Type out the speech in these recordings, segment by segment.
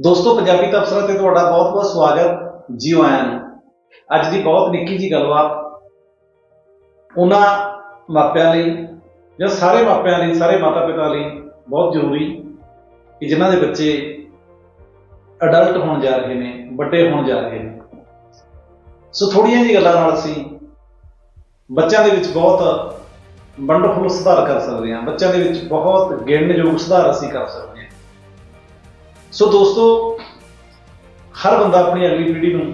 ਦੋਸਤੋ, ਪੰਜਾਬੀ ਤਬਸਰਾ ਤੇ ਤੁਹਾਡਾ ਬਹੁਤ-ਬਹੁਤ ਸਵਾਗਤ ਜੀਓ ਆਇਆਂ ਨੂੰ। ਅੱਜ ਦੀ ਬਹੁਤ ਨਿੱਕੀ ਜੀ ਗੱਲਬਾਤ, ਉਹਨਾਂ ਮਾਪਿਆਂ ਲਈ, ਜਾਂ ਸਾਰੇ ਮਾਪਿਆਂ ਲਈ, ਸਾਰੇ ਮਾਤਾ-ਪਿਤਾ ਲਈ ਬਹੁਤ ਜ਼ਰੂਰੀ ਕਿ ਜਿਨ੍ਹਾਂ ਦੇ ਬੱਚੇ ਅਡਲਟ ਹੋਣ ਜਾ ਰਹੇ ਨੇ, ਵੱਡੇ ਹੋਣ ਜਾ ਰਹੇ ਨੇ। ਸੋ ਥੋੜੀਆਂ ਜੀ ਗੱਲਾਂ ਨਾਲ ਅਸੀਂ ਬੱਚਿਆਂ ਦੇ ਵਿੱਚ ਬਹੁਤ ਵੰਡਰਫੁਲ ਸੁਧਾਰ ਕਰ ਸਕਦੇ ਹਾਂ। ਬੱਚਿਆਂ ਦੇ ਵਿੱਚ ਬਹੁਤ ਗਿਣਨਯੋਗ ਸੁਧਾਰ ਅਸੀਂ ਕਰ ਸਕਦੇ ਹਾਂ। ਸੋ ਦੋਸਤੋ, ਹਰ ਬੰਦਾ ਆਪਣੀ ਅਗਲੀ ਪੀੜ੍ਹੀ ਨੂੰ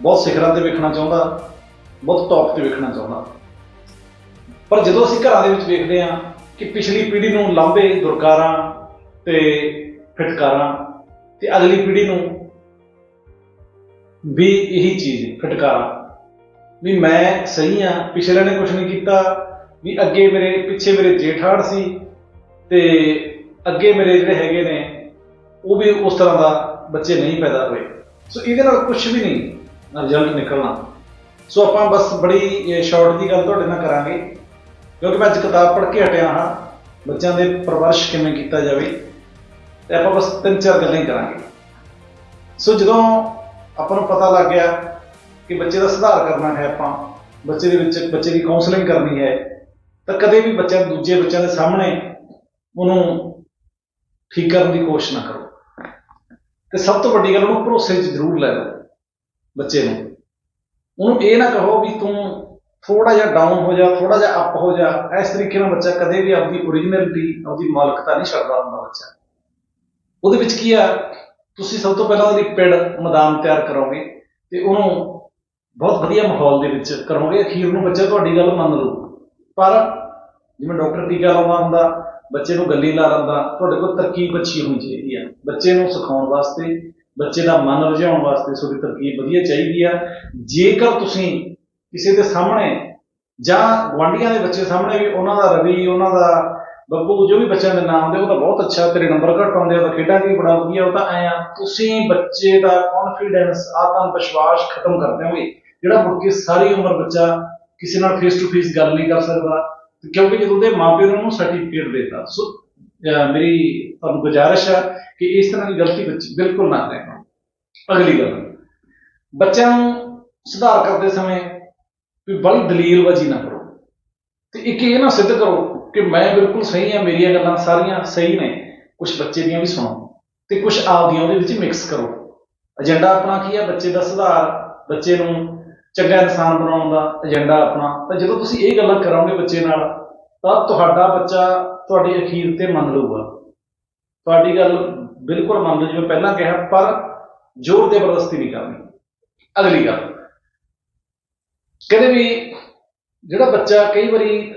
ਬਹੁਤ ਸਿਖਰਾਂ ਤੇ ਵੇਖਣਾ ਚਾਹੁੰਦਾ, ਬਹੁਤ ਟੌਪ ਤੇ ਵੇਖਣਾ ਚਾਹੁੰਦਾ। ਪਰ ਜਦੋਂ ਅਸੀਂ ਘਰਾਂ ਦੇ ਵਿੱਚ ਵੇਖਦੇ ਹਾਂ ਕਿ ਪਿਛਲੀ ਪੀੜ੍ਹੀ ਨੂੰ ਲਾਂਭੇ ਦੁਰਕਾਰਾਂ ਤੇ ਫਟਕਾਰਾਂ ਤੇ ਅਗਲੀ ਪੀੜ੍ਹੀ ਨੂੰ ਵੀ ਇਹੀ ਚੀਜ਼ ਫਟਕਾਰਾਂ, ਵੀ ਮੈਂ ਸਹੀ ਆ ਪਿਛਲੇ ਨੇ ਕੁਝ ਨਹੀਂ ਕੀਤਾ, ਵੀ ਅੱਗੇ ਮੇਰੇ ਪਿੱਛੇ ਮੇਰੇ ਜੇਠਾੜ ਸੀ ਤੇ ਅੱਗੇ ਮੇਰੇ ਜਿਹੜੇ ਹੈਗੇ ਨੇ ਉਹ ਵੀ ਉਸ ਤਰ੍ਹਾਂ ਦਾ ਬੱਚੇ ਨਹੀਂ ਪੈਦਾ ਹੋਏ। ਸੋ ਇਹਦੇ ਨਾਲ ਕੁਝ ਵੀ ਨਹੀਂ ਰਿਜ਼ਲਟ ਨਿਕਲਣਾ। ਸੋ ਆਪਾਂ ਬਸ ਬੜੀ ਸ਼ਾਰਟ ਦੀ ਗੱਲ ਤੁਹਾਡੇ ਨਾਲ ਕਰਾਂਗੇ। ਕਿਉਂਕਿ ਮੈਂ ਅੱਜ ਕਿਤਾਬ ਪੜ੍ਹ ਕੇ ਹਟਿਆ ਹਾਂ, ਬੱਚਿਆਂ ਦੇ ਪਰਵਰਸ਼ ਕਿਵੇਂ ਕੀਤਾ ਜਾਵੇ। ਤੇ ਆਪਾਂ ਬਸ ਤਿੰਨ ਚਾਰ ਗੱਲਾਂ ਹੀ ਕਰਾਂਗੇ। ਸੋ ਜਦੋਂ ਆਪਾਂ ਨੂੰ ਪਤਾ ਲੱਗ ਗਿਆ ਕਿ ਬੱਚੇ ਦਾ ਸੁਧਾਰ ਕਰਨਾ ਹੈ ਆਪਾਂ, ਬੱਚੇ ਦੇ ਵਿੱਚ, ਬੱਚੇ ਦੀ ਕਾਉਂਸਲਿੰਗ ਕਰਨੀ ਹੈ, ਤਾਂ ਕਦੇ ਵੀ ਬੱਚਿਆਂ ਦੂਜੇ ਬੱਚਿਆਂ ਦੇ ਸਾਹਮਣੇ ਉਹਨੂੰ ਠੀਕ ਕਰਨ ਦੀ ਕੋਸ਼ਿਸ਼ ਨਾ ਕਰੋ। ਤੇ ਸਭ ਤੋਂ ਵੱਡੀ ਗੱਲ ਉਹਨੂੰ ਭਰੋਸੇ 'ਚ ਜ਼ਰੂਰ ਲੈ ਲਓ, ਬੱਚੇ ਨੂੰ। ਉਹਨੂੰ ਇਹ ਨਾ ਕਹੋ ਵੀ ਤੂੰ ਥੋੜਾ ਜਿਹਾ ਡਾਊਨ ਹੋ ਜਾ ਥੋੜਾ ਜਿਹਾ ਅਪ ਹੋ ਜਾ। ਇਸ ਤਰੀਕੇ ਨਾਲ ਬੱਚਾ ਕਦੇ ਵੀ ਆਪਦੀ ਓਰੀਜਨਲਿਟੀ ਆਪਦੀ ਮਾਲਕਤਾ ਨਹੀਂ ਛੱਡਦਾ ਹੁੰਦਾ ਬੱਚਾ। ਉਹਦੇ ਵਿੱਚ ਕੀ ਆ, ਤੁਸੀਂ ਸਭ ਤੋਂ ਪਹਿਲਾਂ ਉਹਦੀ ਪਿੜ, ਮੈਦਾਨ ਤਿਆਰ ਕਰੋਗੇ ਤੇ ਉਹਨੂੰ ਬਹੁਤ ਵਧੀਆ ਮਾਹੌਲ ਦੇ ਵਿੱਚ ਕਰੋਗੇ। ਅਖੀਰ ਨੂੰ ਬੱਚਾ ਤੁਹਾਡੀ ਗੱਲ ਮੰਨ ਲੂ ਪਰ ਜਿਵੇਂ ਡਾਕਟਰ ਟੀਕਾ ਲਾਉਂਦਾ ਹੁੰਦਾ ਬੱਚੇ ਨੂੰ ਗੱਲੀ ਲਾ ਲੈਂਦਾ ਤੁਹਾਡੇ ਕੋਲ ਤਰਕੀਬ ਅੱਛੀ ਹੋਣੀ ਚਾਹੀਦੀ ਆ। ਬੱਚੇ ਨੂੰ ਸਿਖਾਉਣ ਵਾਸਤੇ, ਬੱਚੇ ਦਾ ਮਨ ਰੁਝਾਉਣ ਵਾਸਤੇ ਤੁਹਾਡੀ ਤਰਕੀਬ ਵਧੀਆ ਚਾਹੀਦੀ ਆ। ਜੇਕਰ ਤੁਸੀਂ ਕਿਸੇ ਦੇ ਸਾਹਮਣੇ ਜਾਂ ਗੁਆਂਢੀਆਂ ਦੇ ਬੱਚੇ ਸਾਹਮਣੇ ਵੀ ਉਹਨਾਂ ਦਾ ਰਵੀ, ਉਹਨਾਂ ਦਾ ਬੱਬੂ, ਜੋ ਵੀ ਬੱਚਿਆਂ ਦੇ ਨਾਮ ਦੇ, ਉਹ ਤਾਂ ਬਹੁਤ ਅੱਛਾ, ਤੇਰੇ ਨੰਬਰ ਘੱਟ ਆਉਂਦੇ ਆ ਤਾਂ ਖੇਡਾਂ ਵੀ ਬੜਾ ਵਧੀਆ, ਉਹ ਤਾਂ ਐ ਆ। ਤੁਸੀਂ ਬੱਚੇ ਦਾ ਕੌਨਫੀਡੈਂਸ ਆਤਮ ਵਿਸ਼ਵਾਸ ਖਤਮ ਕਰ ਦਿਓਗੇ ਜਿਹੜਾ ਮੁੜ ਕੇ ਸਾਰੀ ਉਮਰ ਬੱਚਾ ਕਿਸੇ ਨਾਲ ਫੇਸ ਟੂ ਫੇਸ ਗੱਲ ਨਹੀਂ ਕਰ ਸਕਦਾ ਕਿਉਂਕਿ ਜਦੋਂ ਉਹਦੇ ਮਾਪਿਆਂ ਨੇ ਉਹਨੂੰ ਸਰਟੀਫਿਕੇਟ ਦੇਤਾ, ਸੋ ਮੇਰੀ ਤੁਹਾਨੂੰ ਗੁਜ਼ਾਰਿਸ਼ ਹੈ ਕਿ ਇਸ ਤਰ੍ਹਾਂ ਦੀ ਗਲਤੀ ਵਿੱਚ ਬਿਲਕੁਲ ਨਾ ਕਰਿਆ ਅਗਲੀ ਗੱਲ, ਬੱਚਿਆਂ ਨੂੰ ਸੁਧਾਰ ਕਰਦੇ ਸਮੇਂ ਵੀ ਬੜੀ ਦਲੀਲਬਾਜ਼ੀ ਨਾ ਕਰੋ। ਤੇ ਇੱਕ ਇਹ ਨਾ ਸਿੱਧ ਕਰੋ ਕਿ ਮੈਂ ਬਿਲਕੁਲ ਸਹੀ ਹਾਂ, ਮੇਰੀਆਂ ਗੱਲਾਂ ਸਾਰੀਆਂ ਸਹੀ ਨੇ ਕੁਝ ਬੱਚੇ ਦੀਆਂ ਵੀ ਸੁਣੋ, ਤੇ ਕੁਝ ਆਪਦੀਆਂ ਉਹਦੇ ਵਿੱਚ ਮਿਕਸ ਕਰੋ। ਏਜੰਡਾ ਆਪਣਾ ਕੀ ਹੈ ਬੱਚੇ ਦਾ ਸੁਧਾਰ, ਬੱਚੇ ਨੂੰ ਚੰਗਾ ਇਨਸਾਨ ਬਣਾਉਣ ਦਾ ਏਜੰਡਾ ਆਪਣਾ, ਤਾਂ ਜਦੋਂ ਤੁਸੀਂ ਇਹ ਗੱਲਾਂ ਕਰੋਗੇ ਬੱਚੇ ਨਾਲ, ਤਾਂ ਤੁਹਾਡਾ ਬੱਚਾ ਤੁਹਾਡੀ ਅਖੀਰ ਤੇ ਮੰਨ ਲਊਗਾ। ਤੁਹਾਡੀ ਗੱਲ ਬਿਲਕੁਲ ਮੰਨ ਲਓ, ਜਿਵੇਂ ਪਹਿਲਾਂ ਕਿਹਾ, ਪਰ ਜ਼ੋਰ ਜ਼ਬਰਦਸਤੀ ਨਹੀਂ ਕਰਨੀ। ਅਗਲੀ ਗੱਲ। ਕਦੇ ਵੀ ਜਿਹੜਾ ਬੱਚਾ ਕਈ ਵਾਰੀ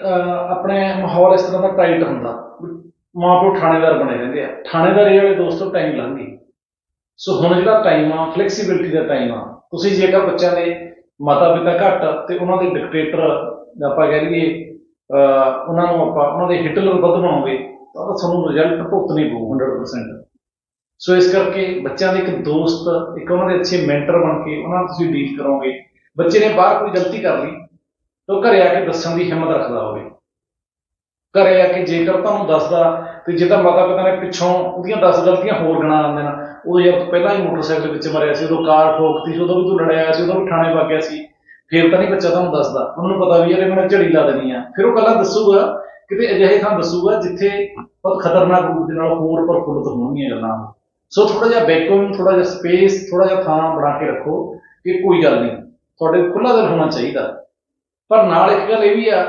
ਆਪਣੇ ਮਾਹੌਲ ਇਸ ਤਰ੍ਹਾਂ ਦਾ ਟਾਈਟ ਹੁੰਦਾ ਮਾਂ ਪਿਓ ਥਾਣੇਦਾਰ ਬਣੇ ਰਹਿੰਦੇ ਆ। ਥਾਣੇਦਾਰੀ ਵਾਲੇ ਦੋਸਤੋ ਟਾਈਮ ਲੰਘ ਗਈ। ਸੋ ਹੁਣ ਜਿਹੜਾ ਟਾਈਮ ਆ ਫਲੈਕਸੀਬਿਲਿਟੀ ਦਾ ਟਾਈਮ ਆ, ਤੁਸੀਂ ਜੇਕਰ ਬੱਚਿਆਂ ਦੇ ਮਾਤਾ ਪਿਤਾ ਘੱਟ ਤੇ ਉਹਨਾਂ ਦੇ ਡਿਕਟੇਟਰ ਆਪਾਂ ਕਹਿ ਲਈਏ ਉਹਨਾਂ ਨੂੰ ਆਪਾਂ, ਉਹਨਾਂ ਦੇ ਹਿਟਲਰ ਵੱਧ ਬਣਾਉਂਗੇ, ਤਾਂ ਉਹਦਾ ਤੁਹਾਨੂੰ ਰਿਜ਼ਲਟ ਭੁਗਤਣੀ ਪਊ 100% ਸੋ ਇਸ ਕਰਕੇ ਬੱਚਿਆਂ ਦੇ ਇੱਕ ਦੋਸਤ, ਇੱਕ ਉਹਨਾਂ ਦੇ ਅੱਛੇ ਮੈਂਟਰ ਬਣ ਕੇ ਉਹਨਾਂ ਨਾਲ ਤੁਸੀਂ ਡੀਲ ਕਰੋਗੇ। ਬੱਚੇ ਨੇ ਬਾਹਰ ਕੋਈ ਗਲਤੀ ਕਰ ਲਈ, ਤਾਂ ਉਹ ਘਰੇ ਆ ਕੇ ਦੱਸਣ ਦੀ ਹਿੰਮਤ ਰੱਖਦਾ ਹੋਵੇ। ਘਰੇ ਆ ਕੇ ਜੇਕਰ ਤੁਹਾਨੂੰ ਦੱਸਦਾ, ਤੇ ਜੇ ਤਾਂ ਮਾਤਾ ਪਿਤਾ ਨੇ ਪਿੱਛੋਂ ਉਹਦੀਆਂ 10 ਗਲਤੀਆਂ ਹੋਰ ਗਿਣਾ ਲੈਂਦੇ ਨਾ ਉਹ ਯਾਰ ਪਹਿਲਾਂ ਹੀ ਮੋਟਰਸਾਈਕਲ ਵਿੱਚ ਮਰਿਆ ਸੀ, ਉਦੋਂ ਕਾਰ ਠੋਕਤੀ ਸੀ, ਉਦੋਂ ਵੀ ਤੂੰ ਲੜਿਆ ਸੀ, ਉਦੋਂ ਵੀ ਥਾਣੇ ਵਗ ਗਿਆ ਸੀ, ਫਿਰ ਤਾਂ ਨਹੀਂ ਬੱਚਾ ਤੁਹਾਨੂੰ ਦੱਸਦਾ। ਉਹਨੂੰ ਪਤਾ ਵੀ ਯਾਰ ਇਹ ਮੈਂ ਝੜੀ ਲਾ ਦੇਣੀ ਆ। ਫਿਰ ਉਹ ਗੱਲਾਂ ਦੱਸੂਗਾ, ਕਿਤੇ ਅਜਿਹੇ ਥਾਂ ਦੱਸੂਗਾ ਜਿੱਥੇ ਬਹੁਤ ਖਤਰਨਾਕ ਰੂਪ ਦੇ ਨਾਲ ਹੋਰ ਪ੍ਰਫੁੱਲਤ ਹੋਣਗੀਆਂ ਗੱਲਾਂ। ਸੋ ਥੋੜਾ ਜਿਹਾ ਵੈਕੂਮ ਥੋੜਾ ਜਿਹਾ ਸਪੇਸ ਥੋੜਾ ਜਿਹਾ ਥਾਂ ਬਣਾ ਕੇ ਰੱਖੋ ਕਿ ਕੋਈ ਗੱਲ ਨਹੀਂ। ਤੁਹਾਡੇ ਖੁੱਲਾ ਦਿਲ ਹੋਣਾ ਚਾਹੀਦਾ। ਪਰ ਨਾਲ ਇੱਕ ਗੱਲ ਇਹ ਵੀ ਆ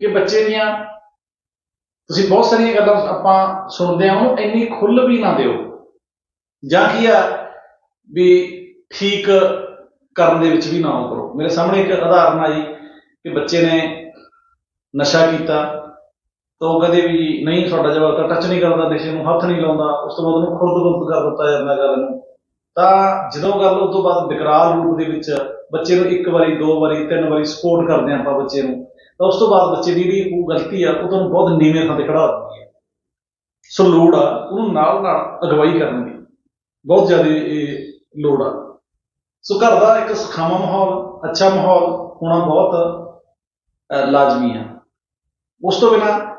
ਕਿ ਬੱਚੇ ਦੀਆਂ ਤੁਸੀਂ ਬਹੁਤ ਸਾਰੀਆਂ ਗੱਲਾਂ ਆਪਾਂ ਸੁਣਦੇ ਆ ਉਹਨੂੰ ਇੰਨੀ ਖੁੱਲ ਵੀ ਨਾ ਦਿਓ। ਜਾਂ ਕੀ ਆ ਵੀ ਠੀਕ ਕਰਨ ਦੇ ਵਿੱਚ ਵੀ ਨਾ ਉਹ ਕਰੋ। ਮੇਰੇ ਸਾਹਮਣੇ ਇੱਕ ਉਦਾਹਰਨ ਆ ਜੀ ਕਿ ਬੱਚੇ ਨੇ ਨਸ਼ਾ ਕੀਤਾ ਤਾਂ ਉਹ ਕਦੇ ਵੀ ਨਹੀਂ ਤੁਹਾਡਾ ਜਵਾਬ ਤਾਂ ਟੱਚ ਨਹੀਂ ਕਰਦਾ, ਨਸ਼ੇ ਨੂੰ ਹੱਥ ਨਹੀਂ ਲਾਉਂਦਾ, ਉਸ ਤੋਂ ਬਾਅਦ ਉਹਨੂੰ ਖੁਰਦ-ਖੁਰਦ ਕਰ ਦਿੱਤਾ ਜਾਂਦਾ ਗੱਲ ਨੂੰ। ਤਾਂ ਜਦੋਂ ਗੱਲ ਉਸ ਤੋਂ ਬਾਅਦ ਵਿਕਰਾਲ ਰੂਪ ਦੇ ਵਿੱਚ ਬੱਚੇ ਨੂੰ ਇੱਕ ਵਾਰੀ, ਦੋ ਵਾਰੀ, ਤਿੰਨ ਵਾਰੀ ਸਪੋਰਟ ਕਰਦੇ ਹਾਂ ਆਪਾਂ ਬੱਚੇ ਨੂੰ। ਤਾਂ ਉਸ ਤੋਂ ਬਾਅਦ ਬੱਚੇ ਦੀ ਜਿਹੜੀ ਉਹ ਗਲਤੀ ਆ, ਉਹ ਤੁਹਾਨੂੰ ਬਹੁਤ ਨੀਵੇਂ ਥਾਂ ਤੇ ਖੜਾ ਦਿੰਦੀ ਹੈ ਸੋ ਲੋੜ ਆ, ਉਹਨੂੰ ਨਾਲ ਨਾਲ ਅਗਵਾਈ ਕਰਨ ਦੀ। ਬਹੁਤ ਜ਼ਿਆਦਾ ਇਹ ਲੋੜ ਆ। ਸੋ ਘਰ ਦਾ ਇੱਕ ਸੁਖਾਵਾਂ ਮਾਹੌਲ, ਅੱਛਾ ਮਾਹੌਲ ਹੋਣਾ ਬਹੁਤ ਲਾਜ਼ਮੀ ਆ। ਉਸ ਤੋਂ ਬਿਨਾ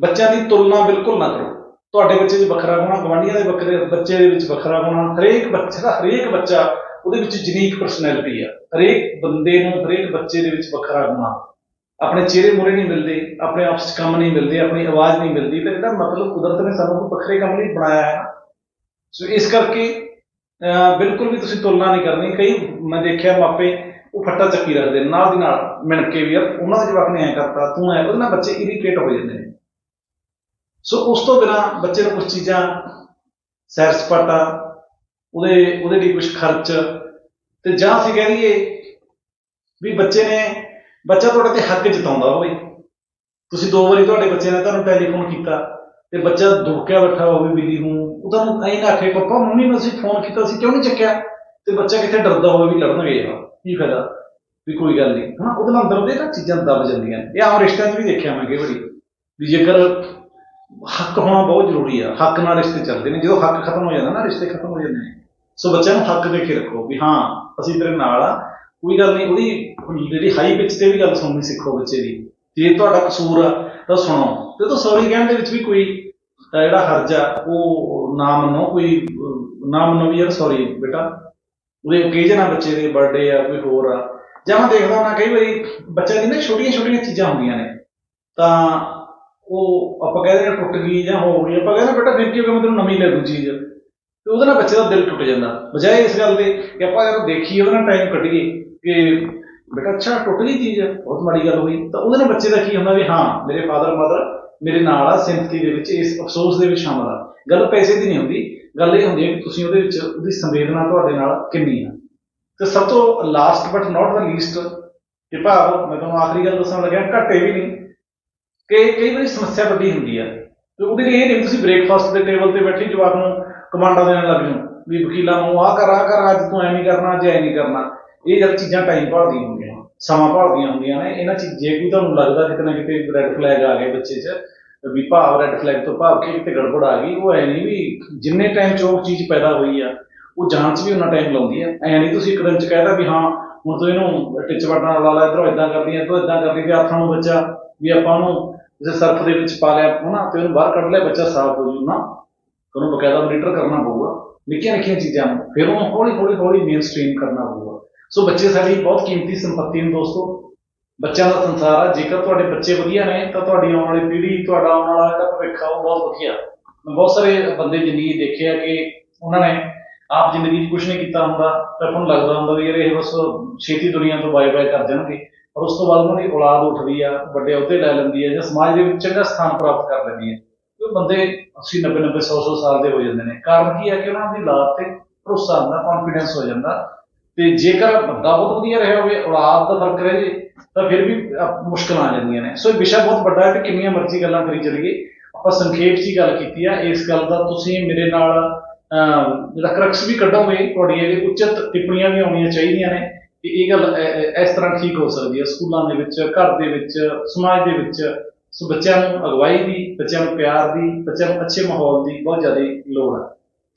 ਬੱਚਿਆਂ ਦੀ ਤੁਲਨਾ ਬਿਲਕੁਲ ਨਾ ਕਰੋ। ਤੁਹਾਡੇ ਬੱਚੇ ਦੇ ਵੱਖਰਾ ਗੁਣਾ ਗਵਾਂਢੀਆਂ ਦੇ ਵੱਖਰੇ ਬੱਚੇ ਦੇ ਵਿੱਚ ਵੱਖਰਾ ਗੁਣਾ ਹਰੇਕ ਬੱਚੇ ਦਾ ਹਰੇਕ ਬੱਚਾ ਉਹਦੇ ਵਿੱਚ ਜਨੀਕ ਪਰਸਨੈਲਿਟੀ ਆ। ਹਰੇਕ ਬੰਦੇ ਨੂੰ, ਹਰੇਕ ਬੱਚੇ ਦੇ ਵਿੱਚ ਵੱਖਰਾ ਹੋਣਾ। ਆਪਣੇ ਚਿਹਰੇ ਮੂਰੇ ਨਹੀਂ ਮਿਲਦੇ, ਆਪਣੇ ਆਪਸ 'ਚ ਕੰਮ ਨਹੀਂ ਮਿਲਦੇ, ਆਪਣੀ ਆਵਾਜ਼ ਨਹੀਂ ਮਿਲਦੀ ਤਾਂ ਇਹਦਾ ਮਤਲਬ ਕੁਦਰਤ ਨੇ ਸਾਨੂੰ ਕੋਈ ਵੱਖਰੇ ਕੰਮ ਲਈ ਬਣਾਇਆ ਹੈ ਸੋ ਇਸ ਕਰਕੇ ਬਿਲਕੁਲ ਵੀ ਤੁਸੀਂ ਤੁਲਨਾ ਨਹੀਂ ਕਰਨੀ। ਕਈ ਮੈਂ ਦੇਖਿਆ ਮਾਪੇ ਉਹ ਫੱਟਾ ਚੱਕੀ ਰੱਖਦੇ ਨਾਲ ਦੀ ਨਾਲ ਮਿਣ ਕੇ ਵੀ, ਯਾਰ ਉਹਨਾਂ ਦੇ ਜਵਾਕ ਨੇ ਐ ਕਰਤਾ, ਤੂੰ ਐ, ਉਹਦੇ ਨਾਲ ਬੱਚੇ ਇਰੀਟੇਟ ਹੋ ਜਾਂਦੇ ਨੇ। ਸੋ ਉਸ ਤੋਂ ਬਿਨਾ ਬੱਚੇ ਨੂੰ ਕੁਝ ਚੀਜ਼ਾਂ, ਸੈਰ ਸਪਾਟਾ, ਉਹਦੇ ਉਹਦੇ ਲਈ ਕੁਝ ਖਰਚ, ਤੇ ਜਾਂ ਅਸੀਂ ਕਹਿ ਲਈਏ ਵੀ ਬੱਚੇ ਨੇ ਬੱਚਾ ਤੁਹਾਡੇ ਤੇ ਹੱਕ ਜਤਾਉਂਦਾ ਹੋਵੇ ਤੁਸੀਂ ਦੋ ਵਾਰੀ ਤੁਹਾਡੇ ਬੱਚੇ ਨੇ ਤੁਹਾਨੂੰ ਟੈਲੀਫੋਨ ਕੀਤਾ ਤੇ ਬੱਚਾ ਦੁੱਕਿਆ ਬੈਠਾ ਹੋਵੇ ਬਿੱਲੀ ਨੂੰ ਉਹ ਤੁਹਾਨੂੰ ਐਂ ਨਾ ਆਖੇ, ਪਪਾ, ਮੰਮੀ ਨੂੰ ਅਸੀਂ ਫੋਨ ਕੀਤਾ ਸੀ ਕਿਉਂ ਨਹੀਂ ਚੱਕਿਆ? ਤੇ ਬੱਚਾ ਕਿੱਥੇ ਡਰਦਾ ਹੋਵੇ ਵੀ ਲੜਨਗੇ ਯਾਰ ਕੀ ਫਾਇਦਾ? ਵੀ ਕੋਈ ਗੱਲ ਨਹੀਂ। ਹਨਾ, ਉਹਦੇ ਨਾਲ ਅੰਦਰ ਦੇ ਨਾ ਚੀਜ਼ਾਂ ਦਬ ਜਾਂਦੀਆਂ ਨੇ। ਇਹ ਆਮ ਰਿਸ਼ਤਿਆਂ 'ਚ ਵੀ ਦੇਖਿਆ ਮੈਂ, ਕਈ ਵਾਰੀ। ਵੀ ਜੇਕਰ ਹੱਕ ਹੋਣਾ ਬਹੁਤ ਜ਼ਰੂਰੀ ਆ, ਹੱਕ ਨਾਲ ਰਿਸ਼ਤੇ ਚੱਲਦੇ ਨੇ। ਜਦੋਂ ਹੱਕ ਖਤਮ ਹੋ ਜਾਂਦਾ ਨਾ, ਰਿਸ਼ਤੇ ਖਤਮ ਹੋ ਜਾਂਦੇ ਨੇ। ਸੋ ਬੱਚਿਆਂ ਨੂੰ ਹੱਕ ਦੇ ਕੇ ਰੱਖੋ ਵੀ ਹਾਂ, ਅਸੀਂ ਤੇਰੇ ਨਾਲ ਆ ਕੋਈ ਗੱਲ ਨਹੀਂ, ਉਹਦੀ ਜਿਹੜੀ ਹਾਈ ਪਿਚ ਤੇ ਵੀ ਗੱਲ ਸੁਣਨੀ ਸਿੱਖੋ ਬੱਚੇ ਦੀ। ਜੇ ਤੁਹਾਡਾ ਕਸੂਰ ਆ, ਤਾਂ ਸੁਣੋ। ਤੇ ਤਾਂ ਸੌਰੀ ਕਹਿਣ ਦੇ ਵਿੱਚ ਵੀ ਕੋਈ ਜਿਹੜਾ ਹਰਜ ਆ, ਉਹ ਨਾ ਮੰਨੋ, ਕੋਈ ਨਾ ਮੰਨੋ ਵੀ ਯਾਰ ਸੌਰੀ ਬੇਟਾ। ਉਹਦੇ ਓਕੇਜਨ ਆ ਬੱਚੇ ਦੇ ਬਰਥਡੇ ਆ, ਕੋਈ ਹੋਰ ਆ। ਜਾਂ ਮੈਂ ਦੇਖਦਾ ਹਾਂ ਕਈ ਵਾਰੀ ਬੱਚਿਆਂ ਦੀ ਨਾ ਛੋਟੀਆਂ ਛੋਟੀਆਂ ਚੀਜ਼ਾਂ ਹੁੰਦੀਆਂ ਨੇ। ਤਾਂ ਉਹ ਆਪਾਂ ਕਹਿੰਦੇ ਨੇ ਟੁੱਟ ਗਈ ਜਾਂ ਹੋ ਗਈ, ਆਪਾਂ ਕਹਿੰਦੇ ਬੇਟਾ ਫਿਰ ਕੀ ਹੋ ਗਿਆ, ਮੈਂ ਤੈਨੂੰ ਨਵੀਂ ਲੈ ਦੂੰ ਚੀਜ਼। ਤੇ ਉਹਦੇ ਨਾਲ ਬੱਚੇ ਦਾ ਦਿਲ ਟੁੱਟ ਜਾਂਦਾ। ਬਜਾਏ ਇਸ ਗੱਲ ਦੇ ਕਿ ਆਪਾਂ ਜਦੋਂ ਦੇਖੀਏ, ਉਹਦੇ ਨਾਲ ਟਾਈਮ ਕੱਢੀਏ। ਕਿ ਬੇਟਾ, ਅੱਛਾ ਟੁੱਟ ਚੀਜ਼ ਹੈ, ਬਹੁਤ ਮਾੜੀ ਗੱਲ ਹੋਈ। ਤਾਂ ਉਹਦੇ ਨਾਲ ਬੱਚੇ ਦਾ ਕੀ ਹੁੰਦਾ ਵੀ ਹਾਂ, ਮੇਰੇ ਫਾਦਰ ਮਦਰ ਮੇਰੇ ਨਾਲ ਆ ਸਿੰਪਥੀ ਦੇ ਵਿੱਚ, ਇਸ ਅਫਸੋਸ ਦੇ ਵਿੱਚ ਸ਼ਾਮਲ ਆ। ਗੱਲ ਪੈਸੇ ਦੀ ਨਹੀਂ ਹੁੰਦੀ। ਗੱਲ ਇਹ ਹੁੰਦੀ ਹੈ ਕਿ ਤੁਸੀਂ ਉਹਦੇ ਵਿੱਚ, ਉਹਦੀ ਸੰਵੇਦਨਾ ਤੁਹਾਡੇ ਨਾਲ ਕਿੰਨੀ ਆ। ਤੇ ਸਭ ਤੋਂ last but not the least ਕਿ ਭਾਵ ਮੈਂ ਤੁਹਾਨੂੰ ਆਖਰੀ ਗੱਲ ਦੱਸਣ ਲੱਗਿਆ, ਘੱਟੇ ਵੀ ਨਹੀਂ ਕਿ ਕਈ ਵਾਰੀ ਸਮੱਸਿਆ ਵੱਡੀ ਹੁੰਦੀ ਆ। ਤੇ ਉਹਦੇ ਲਈ ਇਹ ਨਹੀਂ, ਤੁਸੀਂ ਬ੍ਰੇਕਫਾਸਟ ਦੇ ਟੇਬਲ ਤੇ ਬੈਠੇ ਜਵਾਕ ਨੂੰ ਕਮਾਂਡਾਂ ਦੇਣ ਲੱਗ ਜਾਓ, ਵੀ ਵਕੀਲਾਂ ਨੂੰ ਆਹ ਕਰ ਆਹ ਕਰ, ਅੱਜ ਤੂੰ ਐਵੇਂ ਕਰਨਾ, ਅੱਜ ਐ ਨਹੀਂ ਕਰਨਾ। ਇਹ ਜਦ ਚੀਜ਼ਾਂ ਟਾਈਮ ਭਾਲਦੀਆਂ ਹੁੰਦੀਆਂ, ਸਮਾਂ ਭਾਲਦੀਆਂ ਹੁੰਦੀਆਂ ਨੇ, ਇਹਨਾਂ ਚੀਜ਼ ਜੇ ਕੋਈ ਤੁਹਾਨੂੰ ਲੱਗਦਾ ਕਿਤੇ ਨਾ ਕਿਤੇ ਰੈੱਡ ਫਲੈਗ ਆ ਗਏ ਬੱਚੇ 'ਚ ਵੀ ਭਾਵ ਰੈੱਡ ਫਲੈਗ ਤੋਂ ਭਾਵ ਕਿ ਕਿਤੇ ਗੜਬੜ ਆ ਗਈ, ਉਹ ਐ ਨਹੀਂ ਵੀ ਜਿੰਨੇ ਟਾਈਮ 'ਚ ਉਹ ਚੀਜ਼ ਪੈਦਾ ਹੋਈ ਆ, ਉਹ ਜਾਂਚ ਵੀ ਉਹਨਾਂ ਟਾਈਮ ਲਾਉਂਦੀ ਆ। ਐ ਨਹੀਂ ਤੁਸੀਂ ਇੱਕ ਦਿਨ 'ਚ ਕਹਿਦਾ ਵੀ ਹਾਂ, ਹੁਣ ਤੂੰ ਇਹਨੂੰ ਟਿੱਚ ਵਟਣਾ ਲਾ ਲਾ, ਇਧਰੋਂ ਇਦਾਂ ਕਰਦੀ ਐ ਤੂੰ ਇਦਾਂ ਕਰਦੀ ਵੀ ਆਥਾਂ ਨੂੰ ਬੱਚਾ, ਵੀ ਆਪਾਂ ਉਹਨੂੰ ਜੇ ਸਰਫ ਦੇ ਵਿੱਚ ਪਾ ਲਿਆ, ਹਨਾ, ਤੇ ਉਹਨੂੰ ਬਾਹਰ ਕੱਢ ਲਿਆ, ਬੱਚਾ ਸਾਫ਼ ਹੋ ਜੂ, ਨਾ। ਉਹਨੂੰ ਬਕਾਇਦਾ ਮੋਨੀਟਰ ਕਰਨਾ ਪਊਗਾ ਨਿੱਕੀਆਂ ਨਿੱਕੀਆਂ ਚੀਜ਼ਾਂ ਨੂੰ, ਫਿਰ ਉਹਨੂੰ ਹੌਲੀ ਹੌਲੀ ਹੌਲੀ ਮੇਨ ਸਟ੍ਰੀਮ ਕਰਨਾ ਪਊਗਾ। ਸੋ ਬੱਚੇ ਸਾਡੀ ਬਹੁਤ ਕੀਮਤੀ ਸੰਪਤੀ ਨੇ ਦੋਸਤੋ। ਬੱਚਿਆਂ ਦਾ ਸੰਸਾਰ ਆ, ਜੇਕਰ ਤੁਹਾਡੇ ਬੱਚੇ ਵਧੀਆ ਨੇ, ਤਾਂ ਤੁਹਾਡੀ ਆਉਣ ਵਾਲੀ ਪੀੜ੍ਹੀ, ਤੁਹਾਡਾ ਆਉਣ ਵਾਲਾ ਜਿਹੜਾ ਭਵਿੱਖ ਆ, ਉਹ ਬਹੁਤ ਵਧੀਆ। ਮੈਂ ਬਹੁਤ ਸਾਰੇ ਬੰਦੇ ਜ਼ਿੰਦਗੀ ਦੇਖੇ ਆ ਕਿ ਉਹਨਾਂ ਨੇ ਆਪ ਜ਼ਿੰਦਗੀ 'ਚ ਕੁਝ ਨਹੀਂ ਕੀਤਾ ਹੁੰਦਾ ਤਾਂ ਆਪਾਂ ਨੂੰ ਲੱਗਦਾ ਹੁੰਦਾ ਵੀ ਯਾਰ ਇਹ ਬਸ ਛੇਤੀ ਦੁਨੀਆ ਤੋਂ ਬਾਏ ਬਾਏ ਕਰ ਜਾਣਗੇ। ਪਰ ਉਸ ਤੋਂ ਬਾਅਦ ਉਹਨਾਂ ਦੀ ਔਲਾਦ ਉੱਠਦੀ ਆ, ਵੱਡੇ ਅਹੁਦੇ ਲੈ ਲੈਂਦੀ ਹੈ ਜਾਂ ਸਮਾਜ ਦੇ ਵਿੱਚ ਚੰਗਾ ਸਥਾਨ ਪ੍ਰਾਪਤ ਕਰ ਲੈਂਦੀ ਹੈ ਉਹ ਬੰਦੇ 80 90 90 100 100 ਸਾਲ ਦੇ ਹੋ ਜਾਂਦੇ ਨੇ। ਕਾਰਨ ਕੀ ਹੈ ਕਿ ਉਹਨਾਂ ਦੀ ਲਾਤ ਤੇ ਭਰੋਸਾ ਹੁੰਦਾ ਕੌਨਫੀਡੈਂਸ ਹੋ ਜਾਂਦਾ। ਤੇ ਜੇਕਰ ਬੰਦਾ ਬਹੁਤ ਵਧੀਆ ਰਿਹਾ ਹੋਵੇ ਔਲਾਦ ਦਾ ਫ਼ਰਕ ਰਹੇ ਜੇ ਤਾਂ ਫਿਰ ਵੀ ਅਹ, ਮੁਸ਼ਕਲਾਂ ਆ ਜਾਂਦੀਆਂ ਨੇ। ਸੋ ਇਹ ਵਿਸ਼ਾ ਬਹੁਤ ਵੱਡਾ ਹੈ ਤੇ ਕਿੰਨੀਆਂ ਮਰਜ਼ੀ ਗੱਲਾਂ ਕਰੀ ਚੱਲੀਏ। ਆਪਾਂ ਸੰਖੇਪ 'ਚ ਹੀ ਗੱਲ ਕੀਤੀ ਆ ਇਸ ਗੱਲ ਦਾ ਤੁਸੀਂ ਮੇਰੇ ਨਾਲ ਜਿਹੜਾ ਕਰਕਸ ਵੀ ਕੱਢੋਗੇ ਤੁਹਾਡੀਆਂ ਇਹ ਉਚਿਤ ਟਿੱਪਣੀਆਂ ਵੀ ਆਉਣੀਆਂ ਚਾਹੀਦੀਆਂ ਨੇ ਕਿ ਇਹ ਗੱਲ ਇਸ ਤਰ੍ਹਾਂ ਠੀਕ ਹੋ ਸਕਦੀ ਹੈ। ਸਕੂਲਾਂ ਦੇ ਵਿੱਚ ਘਰ ਦੇ ਵਿੱਚ ਸਮਾਜ ਦੇ ਵਿੱਚ ਸੋ ਬੱਚਿਆਂ ਨੂੰ ਅਗਵਾਈ ਦੀ ਬੱਚਿਆਂ ਨੂੰ ਪਿਆਰ ਦੀ ਬੱਚਿਆਂ ਨੂੰ ਅੱਛੇ ਮਾਹੌਲ ਦੀ ਬਹੁਤ ਜ਼ਿਆਦਾ ਲੋੜ ਹੈ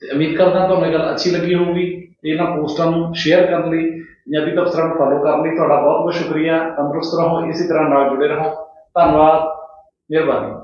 ਤੇ ਉਮੀਦ ਕਰਦਾ ਤੁਹਾਨੂੰ ਇਹ ਗੱਲ ਅੱਛੀ ਲੱਗੀ ਹੋਊਗੀ। ਇਹਨਾਂ ਪੋਸਟਾਂ ਨੂੰ ਸ਼ੇਅਰ ਕਰਨ ਲਈ ਪੰਜਾਬੀ ਤਬਸਰਾ ਨੂੰ ਫੋਲੋ ਕਰਨ ਲਈ ਤੁਹਾਡਾ ਬਹੁਤ ਬਹੁਤ ਸ਼ੁਕਰੀਆ। ਤੰਦਰੁਸਤ ਰਹੋ, ਇਸੇ ਤਰ੍ਹਾਂ ਨਾਲ ਜੁੜੇ ਰਹੋ। ਧੰਨਵਾਦ, ਮਿਹਰਬਾਨੀ।